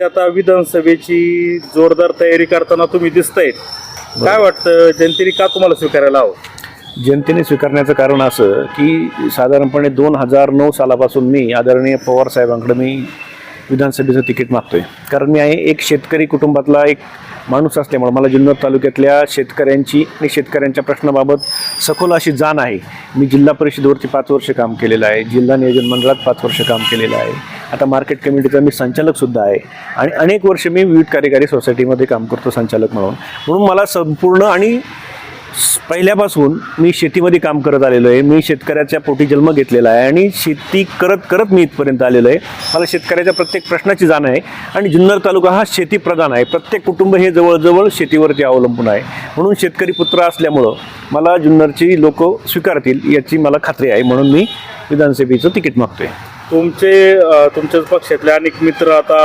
आता विधानसभेची जोरदार तयारी करताना तुम्ही दिसतायत. काय वाटतं जनतेने का तुम्हाला स्वीकारायला हवं? जनतेने स्वीकारण्याचं कारण असं की साधारणपणे दोन हजार नऊ सालापासून मी आदरणीय पवार साहेबांकडे मी विधानसभेचं तिकीट मागतोय. कारण मी आहे एक शेतकरी कुटुंबातला एक माणूस असल्यामुळे मला जुन्नर तालुक्यातल्या शेतकऱ्यांची आणि शेतकऱ्यांच्या प्रश्नाबाबत सखोल अशी जाण आहे. मी जिल्हा परिषदवरती पाच वर्ष काम केलेलं आहे जिल्हा नियोजन मंडळात पाच वर्ष काम केलेलं आहे. आता मार्केट कमिटीचा मी संचालकसुद्धा आहे. आणि अनेक वर्ष मी विविध कार्यकारी सोसायटीमध्ये काम करतो संचालक म्हणून. म्हणून मला संपूर्ण आणि पहिल्यापासून मी शेतीमध्ये काम करत आलेलो आहे. मी शेतकऱ्याच्या पोटी जन्म घेतलेला आहे आणि शेती करत करत मी इथपर्यंत आलेलो आहे. मला शेतकऱ्याच्या प्रत्येक प्रश्नाची जाण आहे आणि जुन्नर तालुका हा शेतीप्रधान आहे. प्रत्येक कुटुंब हे जवळजवळ शेतीवरती अवलंबून आहे. म्हणून शेतकरी पुत्र असल्यामुळं मला जुन्नरची लोक स्वीकारतील याची मला खात्री आहे. म्हणून मी विधानसभेचं तिकीट मागतो आहे तुमचे तुमच्याच पक्षातले अनेक मित्र आता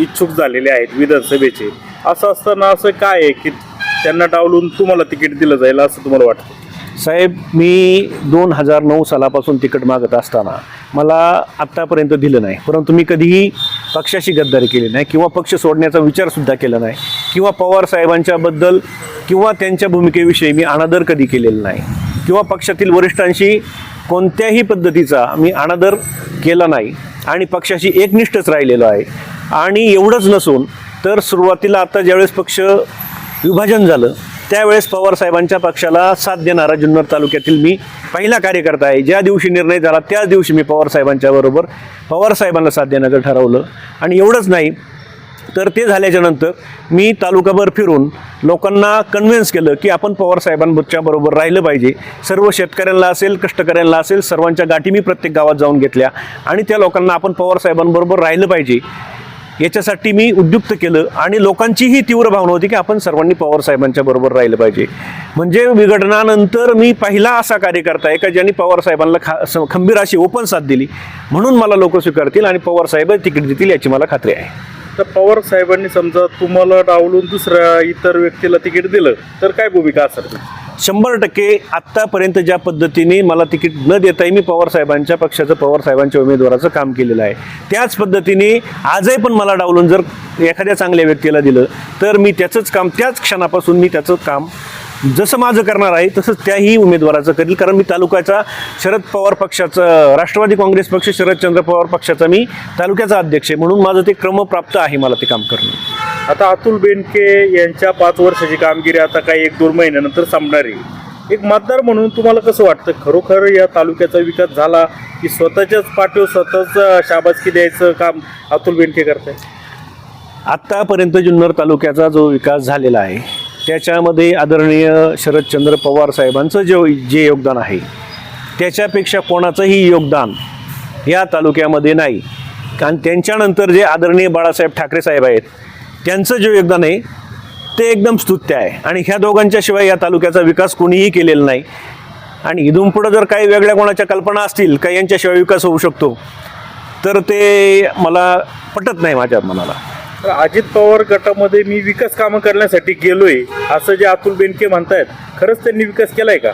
इच्छुक झालेले आहेत विधानसभेचे. असं असताना असं काय आहे की त्यांना डावलून तुम्हाला तिकीट दिलं जाईल असं तुम्हाला वाटतं? साहेब मी दोन हजार नऊ सालापासून तिकीट मागत असताना मला आत्तापर्यंत दिलं नाही. परंतु मी कधीही पक्षाशी गद्दारी केली नाही किंवा पक्ष सोडण्याचा विचारसुद्धा केला नाही किंवा पवार साहेबांच्याबद्दल किंवा त्यांच्या भूमिकेविषयी मी अनादर कधी केलेला नाही किंवा पक्षातील वरिष्ठांशी कोणत्याही पद्धतीचा मी अनादर केला नाही आणि पक्षाशी एकनिष्ठच राहिलेलो आहे. आणि एवढंच नसून तर सुरुवातीला आता ज्यावेळेस पक्ष विभाजन झालं त्यावेळेस पवार साहेबांच्या पक्षाला साथ देणारा जुन्नर तालुक्यातील मी पहिला कार्यकर्ता आहे. ज्या दिवशी निर्णय झाला त्याच दिवशी मी पवार साहेबांच्या बरोबर पवार साहेबांना साथ देण्याचं ठरवलं. आणि एवढंच नाही तर ते झाल्याच्यानंतर मी तालुकाभर फिरून लोकांना कन्व्हिन्स केलं की आपण पवार साहेबांच्या बरोबर राहिलं पाहिजे. सर्व शेतकऱ्यांना असेल कष्टकऱ्यांना असेल सर्वांच्या गाठी मी प्रत्येक गावात जाऊन घेतल्या. आणि त्या लोकांना आपण पवार साहेबांबरोबर राहिलं पाहिजे. याच्यासाठी मी उद्युक्त केलं आणि लोकांचीही तीव्र भावना होती की आपण सर्वांनी पवार साहेबांच्या बरोबर राहिलं पाहिजे. म्हणजे विघटनानंतर मी पहिला असा कार्यकर्ता आहे का ज्यांनी पवार साहेबांना खा खंबीर अशी ओपन साथ दिली. म्हणून मला लोक स्वीकारतील आणि पवार साहेब तिकीट देतील याची मला खात्री आहे. तर पवार साहेबांनी समजा तुम्हाला डावलून दुसऱ्या इतर व्यक्तीला तिकीट दिलं तर काय भूमिका असेल शंभर टक्के आत्तापर्यंत ज्या पद्धतीने मला तिकीट न देताही मी पवार साहेबांच्या पक्षाचं पवार साहेबांच्या उमेदवाराचं काम केलेलं आहे. त्याच पद्धतीने आजही पण मला डावलून जर एखाद्या चांगल्या व्यक्तीला दिलं तर मी त्याचंच काम त्याच क्षणापासून मी त्याचं काम जसं माझं करणार आहे तसंच त्याही उमेदवाराचं करेल. कारण मी तालुक्याचा शरद पवार पक्षाचं राष्ट्रवादी काँग्रेस पक्ष शरदचंद्र पवार पक्षाचा मी तालुक्याचा अध्यक्ष आहे. म्हणून माझं ते क्रमप्राप्त आहे मला ते काम करणं. आता अतुल बेनके यांच्या पाच वर्षाची कामगिरी आता काही एक दोन महिन्यानंतर संपणार आहे. एक मतदार म्हणून तुम्हाला कसं वाटतं? खरोखर या तालुक्याचा विकास झाला की स्वतःच्याच पाठीवर स्वतःच शाबासकी द्यायचं काम अतुल बेनके करताय? आत्तापर्यंत जुन्नर तालुक्याचा जो विकास झालेला आहे त्याच्यामध्ये आदरणीय शरदचंद्र पवार साहेबांचं जे जे योगदान आहे त्याच्यापेक्षा कोणाचंही योगदान या तालुक्यामध्ये नाही. कारण त्यांच्यानंतर जे आदरणीय बाळासाहेब ठाकरे साहेब आहेत त्यांचं जे योगदान आहे ते एकदम स्तुत्य आहे. आणि ह्या दोघांच्या शिवाय या तालुक्याचा विकास कोणीही केलेला नाही. आणि इथून पुढं जर काही वेगळ्या कोणाच्या कल्पना असतील का यांच्याशिवाय विकास होऊ शकतो तर ते मला पटत नाही माझ्या मनाला. तर अजित पवार गटामध्ये मी विकास कामं करण्यासाठी गेलोय असं जे अतुल बेनके म्हणतायत खरंच त्यांनी विकास केलाय का?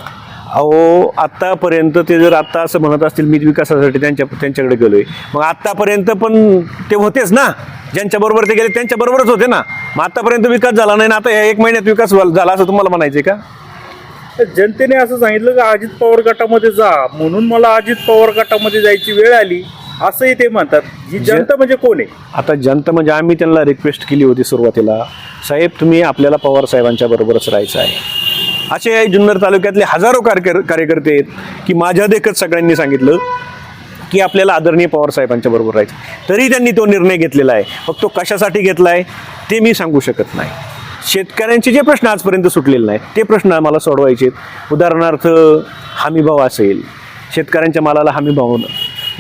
अहो आत्तापर्यंत ते जर आत्ता असं म्हणत असतील मी विकासासाठी त्यांच्या त्यांच्याकडे गेलोय. मग आत्तापर्यंत पण ते होतेच ना? ज्यांच्या बरोबर ते गेले त्यांच्या बरोबरच होते ना? मग आत्तापर्यंत विकास झाला नाही ना? आता ह्या एक महिन्यात विकास झाला असं तुम्हाला म्हणायचं का? जनतेने असं सांगितलं की अजित पवार गटामध्ये जा. म्हणून मला अजित पवार गटामध्ये जायची वेळ आली. असंही ते म्हणतात. ही जनता म्हणजे कोण आहे? आता जनता म्हणजे आम्ही त्यांना रिक्वेस्ट केली होती सुरुवातीला. साहेब तुम्ही आपल्याला पवार साहेबांच्या बरोबरच राहायचं आहे. असे जुन्नर तालुक्यातले हजारो कार्यकर कार्यकर्ते आहेत की माझ्या देखत सगळ्यांनी सांगितलं की आपल्याला आदरणीय पवार साहेबांच्या बरोबर राहायचं. तरी त्यांनी तो निर्णय घेतलेला आहे. मग तो कशासाठी घेतला आहे ते मी सांगू शकत नाही. शेतकऱ्यांचे जे प्रश्न आजपर्यंत सुटलेले नाहीत ते प्रश्न आम्हाला सोडवायचे आहेत. उदाहरणार्थ हमीभाव असेल. शेतकऱ्यांच्या मालाला हमीभाव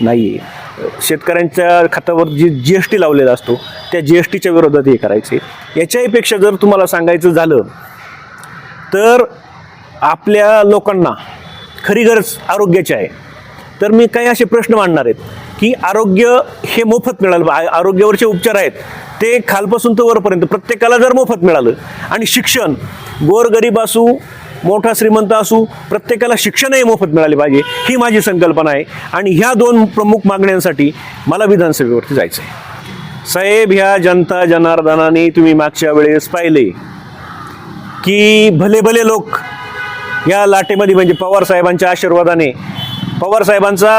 नाही आहे शेतकऱ्यांच्या खात्यावर जी जी एस टी लावलेला असतो त्या जी एस टीच्या विरोधात हे करायचे. याच्याहीपेक्षा जर तुम्हाला सांगायचं झालं तर आपल्या लोकांना खरी गरज आरोग्याची आहे. तर मी काही असे प्रश्न मांडणार आहेत की आरोग्य हे मोफत मिळालं आरोग्यावरचे उपचार आहेत ते खालपासून तर वरपर्यंत प्रत्येकाला जर मोफत मिळालं आणि शिक्षण गोरगरीब असू मोठा श्रीमंत असू प्रत्येकाला शिक्षणही मोफत मिळाले पाहिजे ही माझी संकल्पना आहे. आणि ह्या दोन प्रमुख मागण्यांसाठी मला विधानसभेवरती जायचं आहे साहेब ह्या जनता जनार्दनाने तुम्ही मागच्या वेळेस पाहिले की भले भले लोक या लाटेमध्ये म्हणजे पवार साहेबांच्या आशीर्वादाने पवार साहेबांचा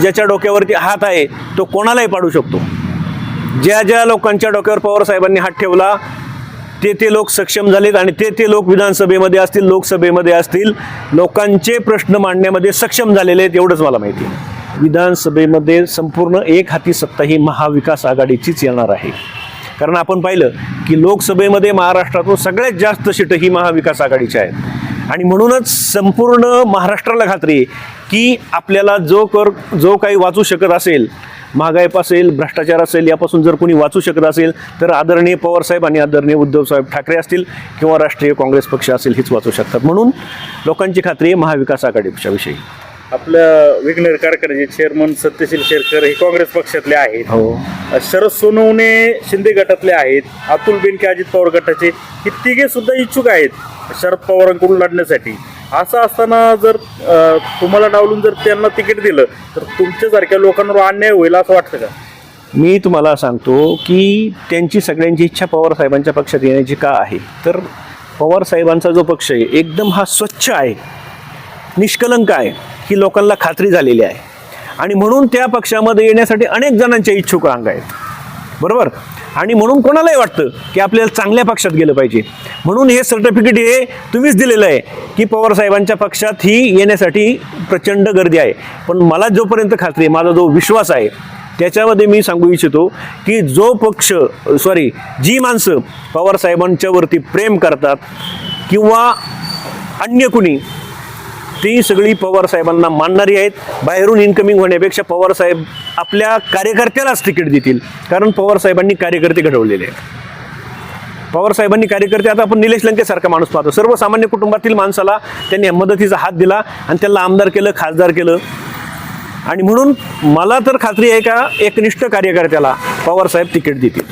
ज्याच्या डोक्यावरती हात आहे तो कोणालाही पाडू शकतो. ज्या ज्या लोकांच्या डोक्यावर पवार साहेबांनी हात ठेवला ते ते लोक सक्षम झालेत आणि ते ते लोक विधानसभेमध्ये असतील लोकसभेमध्ये असतील लोकांचे प्रश्न मांडण्यामध्ये सक्षम झालेले आहेत एवढंच मला माहिती आहे. विधानसभेमध्ये संपूर्ण एक हाती सत्ता ही महाविकास आघाडीचीच येणार आहे. कारण आपण पाहिलं की लोकसभेमध्ये महाराष्ट्रातून सगळ्यात जास्त सीटं ही महाविकास आघाडीच्या आहेत. आणि म्हणूनच संपूर्ण महाराष्ट्राला खात्री आहे की आपल्याला जो कर जो काही वाचू शकत असेल महागाई असेल भ्रष्टाचार असेल यापासून जर कोणी वाचू शकत असेल तर आदरणीय पवारसाहेब आणि आदरणीय उद्धवसाहेब ठाकरे असतील किंवा राष्ट्रीय काँग्रेस पक्ष असेल हेच वाचू शकतात. म्हणून लोकांची खात्री आहे महाविकास आघाडीच्या विषयी. आपल्या विघ्नेर कारखान्याचे चेअरमन सत्यशील शेरकर हे काँग्रेस पक्षातले आहेत. हो. शरद सोनवणे शिंदे गटातले आहेत. अतुल बेनके अजित पवार गटाचे हे तिघे सुद्धा इच्छुक आहेत. शरद पवारांकडून लढण्यासाठी. असं असताना जर तुम्हाला डावलून जर त्यांना तिकीट दिलं तर तुमच्यासारख्या लोकांवर अन्याय होईल असं वाटतं का? मी तुम्हाला सांगतो की त्यांची सगळ्यांची इच्छा पवार साहेबांच्या पक्षात येण्याची का आहे? तर पवार साहेबांचा जो पक्ष आहे एकदम हा स्वच्छ आहे. निष्कलंक आहे. ही लोकांना खात्री झालेली आहे. आणि म्हणून त्या पक्षामध्ये येण्यासाठी अनेक जणांच्या इच्छुक अंग आहेत. बरोबर? आणि म्हणून कोणालाही वाटतं की आपल्याला चांगल्या पक्षात गेलं पाहिजे. म्हणून हे सर्टिफिकेट हे तुम्हीच दिलेलं आहे की पवार साहेबांच्या पक्षात ही येण्यासाठी प्रचंड गर्दी आहे. पण मला जोपर्यंत खात्री आहे माझा जो विश्वास आहे त्याच्यामध्ये मी सांगू इच्छितो की जो पक्ष सॉरी जी माणसं पवार साहेबांच्यावरती प्रेम करतात किंवा अन्य कुणी ती सगळी पवार साहेबांना मानणारी आहेत. बाहेरून इन्कमिंग होण्यापेक्षा पवार साहेब आपल्या कार्यकर्त्यालाच तिकीट देतील. कारण पवार साहेबांनी कार्यकर्ते घडवलेले आहेत. पवार साहेबांनी कार्यकर्ते आता आपण निलेश लंकेसारखा माणूस पाहतो. सर्वसामान्य कुटुंबातील माणसाला त्यांनी मदतीचा हात दिला आणि त्यांना आमदार केलं खासदार केलं. आणि म्हणून मला तर खात्री आहे का एकनिष्ठ कार्यकर्त्याला पवार साहेब तिकीट देतील.